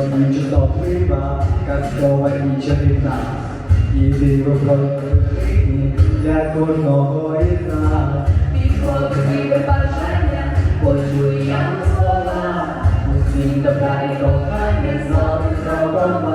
водичі топлива, казкова і чарівна. І диво проти для кожного із нас. Підходливе бажання, почує я слова. Усім добра і кохання, золота.